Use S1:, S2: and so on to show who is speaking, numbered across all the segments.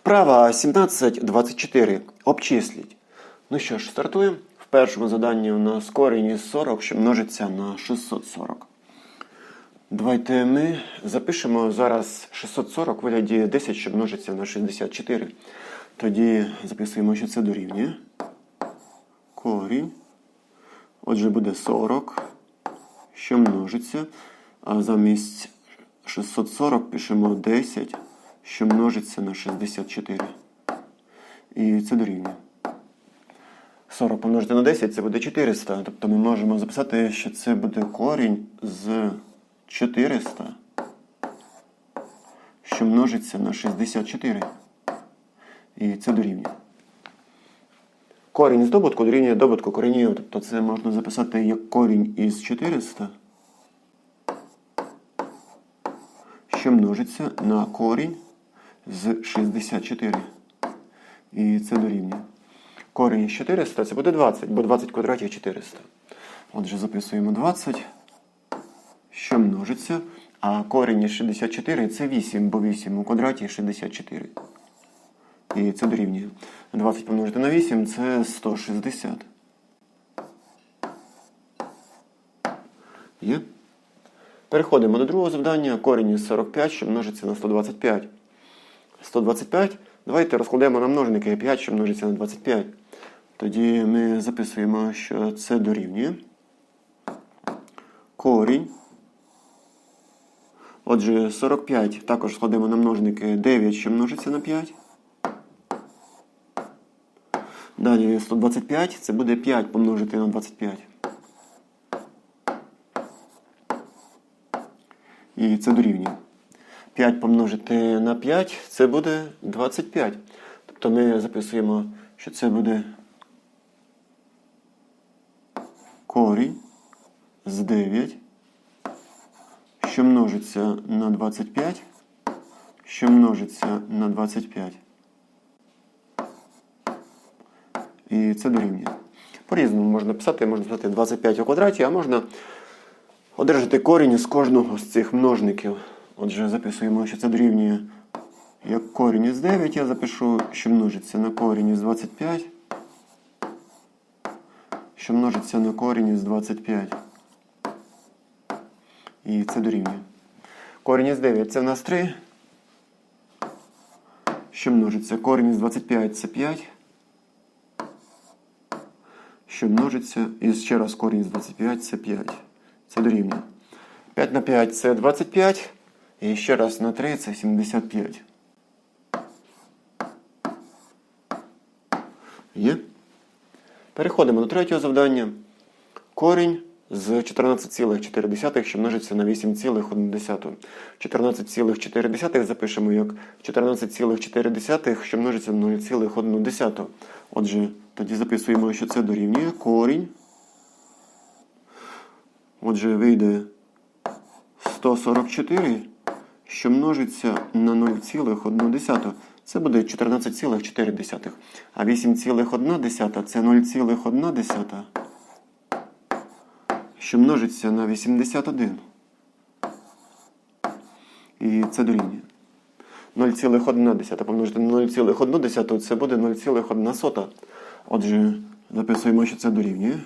S1: Вправа 17.24. Обчисліть. Ну що ж, стартуємо. В першому заданні у нас корінь із 40, що множиться на 640. Давайте ми запишемо зараз 640 в вигляді 10, що множиться на 64. Тоді записуємо, що це дорівнює. Корінь. Отже, буде 40, що множиться. А замість 640 пишемо 10, що множиться на 64. І це дорівнює. 40 помножити на 10 це буде 400. Тобто ми можемо записати, що це буде корінь з 400, що множиться на 64. І це дорівнює. Корінь з добутку дорівнює добутку коренів. Тобто це можна записати як корінь із 400, що множиться на корінь з 64. І це дорівнює. Корінь із 400 це буде 20, бо 20 квадратів 400. Отже, записуємо 20, що множиться. А корінь із 64 це 8, бо 8 у квадраті 64. І це дорівнює. 20 помножити на 8 це 160. Є? Переходимо до другого завдання. Корінь із 45, що множиться на 125. 125. Давайте розкладемо на множники 5, що множиться на 25. Тоді ми записуємо, що це дорівнює. Корінь. Отже, 45 також складемо на множники 9, що множиться на 5. Далі 125 це буде 5 помножити на 25. І це дорівнює. 5 помножити на 5 це буде 25. Тобто ми записуємо, що це буде корінь з 9, що множиться на 25, що множиться на 25. І це дорівнює. По-різному можна писати, можна писати 25 у квадраті, а можна одержати корінь з кожного з цих множників. Отже, записуємо, що це дорівнює як корінь із 9, я запишу, що множиться на корінь із 25, що множиться на корінь із 25. І це дорівнює. Корінь із 9 це в нас 3. Що множиться? Корінь із 25 це 5 що множиться, і ще раз корінь з 25 це 5. Це дорівнює. 5 на 5 це 25. І ще раз на 3 це 75. Є? Переходимо до третього завдання. Корінь з 14,4, що множиться на 8,1. 14,4 запишемо як 14,4, що множиться на 0,1. Отже, тоді записуємо, що це дорівнює корінь. Отже, вийде 144, що множиться на 0,1. Це буде 14,4. А 8,1 це 0,1, що множиться на 81. І це дорівнює. 0,1 помножити на 0,1 це буде 0,1. Отже, записуємо, що це дорівнює.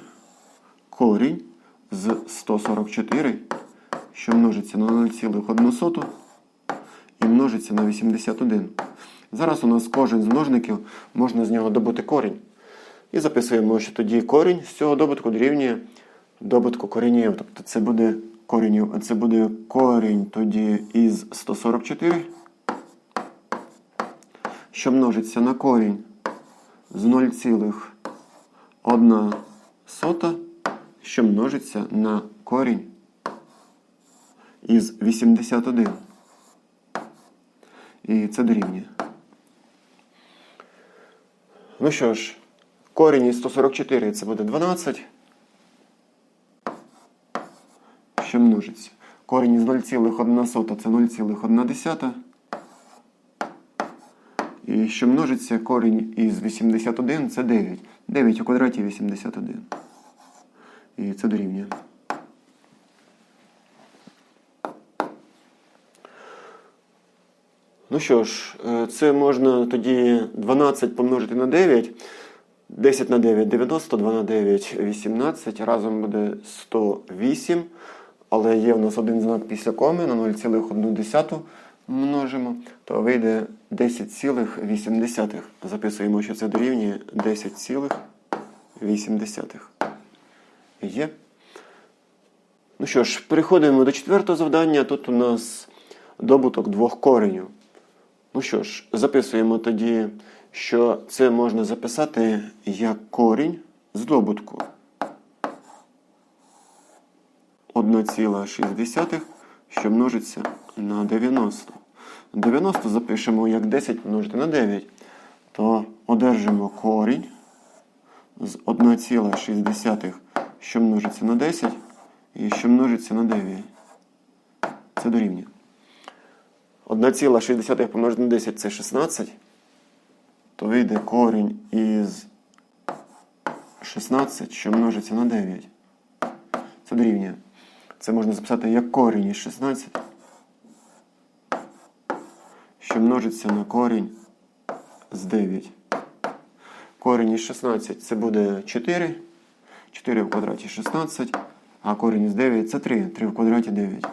S1: Корінь з 144, що множиться на 0,1 і множиться на 81. Зараз у нас кожен з множників можна з нього добути корінь. І записуємо, що тоді корінь з цього добутку дорівнює добутку коренів. Тобто це буде коренів, це буде корінь тоді із 144 що множиться на корінь з 0,1, що множиться на корінь із 81. І це дорівнює. Ну що ж, корінь із 144 це буде 12. Що множиться? Корінь із 0,1 це 0,1. І що множиться корінь із 81 це 9. 9 у квадраті 81. І це дорівнює. Ну що ж, е, це можна тоді 12 помножити на 9. 10 на 9 90, 2 на 9 18. Разом буде 108. Але є в нас один знак після коми на 0,1 множимо, то вийде 10,8. Записуємо, що це дорівнює 10,8. Є. Ну що ж, переходимо до четвертого завдання. Тут у нас добуток двох коренів. Ну що ж, записуємо тоді, що це можна записати як корінь з добутку 1,6, що множиться на 90. 90 запишемо як 10 помножити на 9, то одержимо корінь з 1,6, що множиться на 10 і що множиться на 9. Це дорівнює. 1,6 помножити на 10 це 16, то вийде корінь із 16, що множиться на 9. Це дорівнює. Це можна записати як корінь із 16, що множиться на корінь з 9. Корінь із 16 це буде 4. 4 в квадраті 16, а корінь із 9 це 3. 3 в квадраті 9.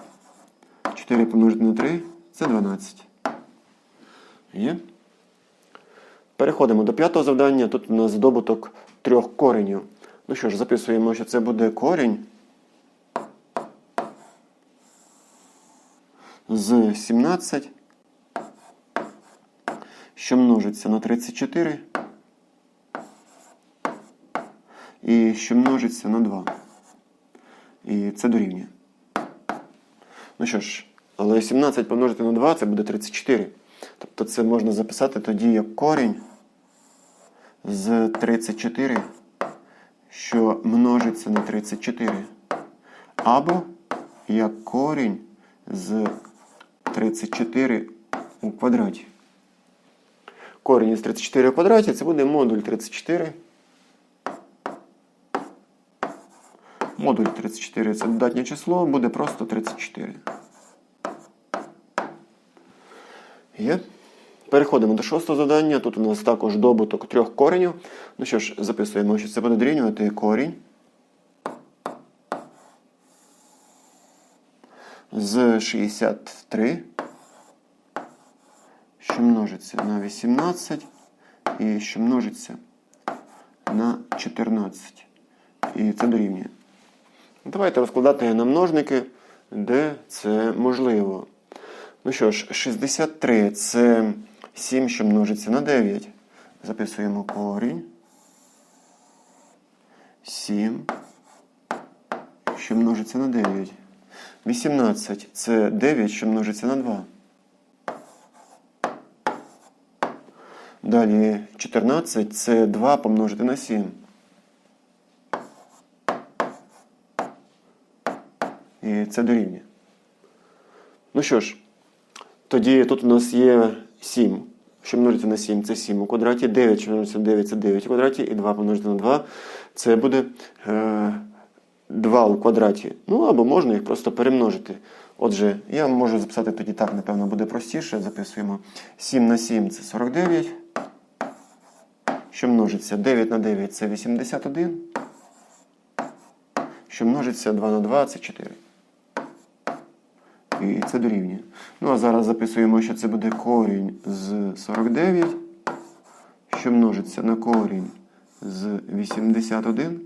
S1: 4 помножити на 3 це 12. Є? Переходимо до п'ятого завдання. Тут у нас здобуток трьох коренів. Ну що ж, записуємо, що це буде корінь з 17, що множиться на 34 і що множиться на 2. І це дорівнює. Ну що ж, але 17 помножити на 2 це буде 34. Тобто це можна записати тоді як корінь з 34, що множиться на 34. Або як корінь з 34 у квадраті. Корінь із 34 у квадраті це буде модуль 34. Модуль 34 це додатнє число, буде просто 34. Є. Переходимо до шостого завдання. Тут у нас також добуток трьох коренів. Ну що ж, записуємо, що це буде дорівнювати корінь з 63, що множиться на 18 і що множиться на 14. І це дорівнює. Давайте розкладати на множники, де це можливо. Ну що ж, 63 це 7, що множиться на 9. Записуємо корінь. 7, що множиться на 9. 18 це 9, що множиться на 2. Далі 14 це 2 помножити на 7. І це дорівнює. Ну що ж, тоді тут у нас є 7, що множиться на 7, це 7 у квадраті, 9, що множиться на 9, це 9 у квадраті, і 2 помножити на 2, це буде е, 2 у квадраті. Ну, або можна їх просто перемножити. Отже, я можу записати тоді так, напевно, буде простіше. Записуємо 7 на 7 це 49. Що множиться 9 на 9 це 81. Що множиться 2 на 2 це 4. І це дорівнює. Ну, а зараз записуємо, що це буде корінь з 49, що множиться на корінь з 81,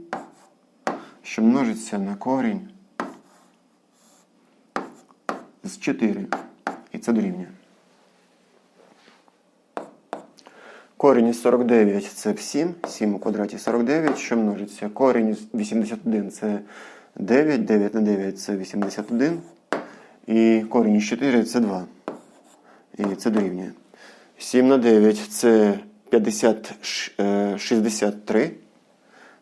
S1: що множиться на корінь з 4. І це дорівнює. Корінь із 49 це 7, 7 у квадраті 49, що множиться. Корінь із 81 це 9, 9 на 9 це 81. І корінь із 4 це 2. І це дорівнює. 7 на 9 це 50, е, 63.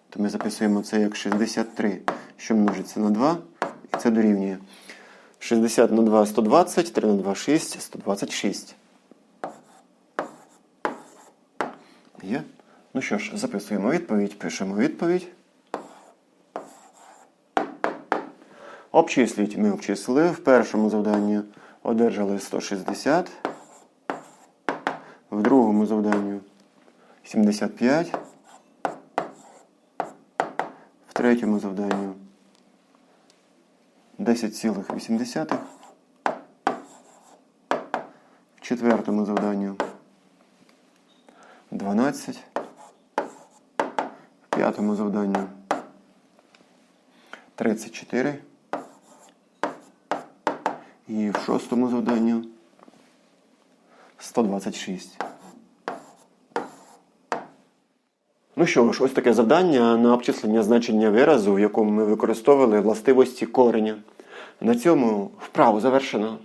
S1: То ми записуємо це як 63, що множиться на 2. І це дорівнює. 60 на 2 120, 3 на 2 6, 126. Є? Ну що ж, записуємо відповідь, пишемо відповідь. Обчисліть ми обчислили. В першому завданні одержали 160. В другому завданню 75. В третьому завданню 10,8. В четвертому завданню 12. В п'ятому завданню 34. І в шостому завданню 126. Ну що ж, ось таке завдання на обчислення значення виразу, в якому ми використовували властивості кореня. На цьому вправу завершено.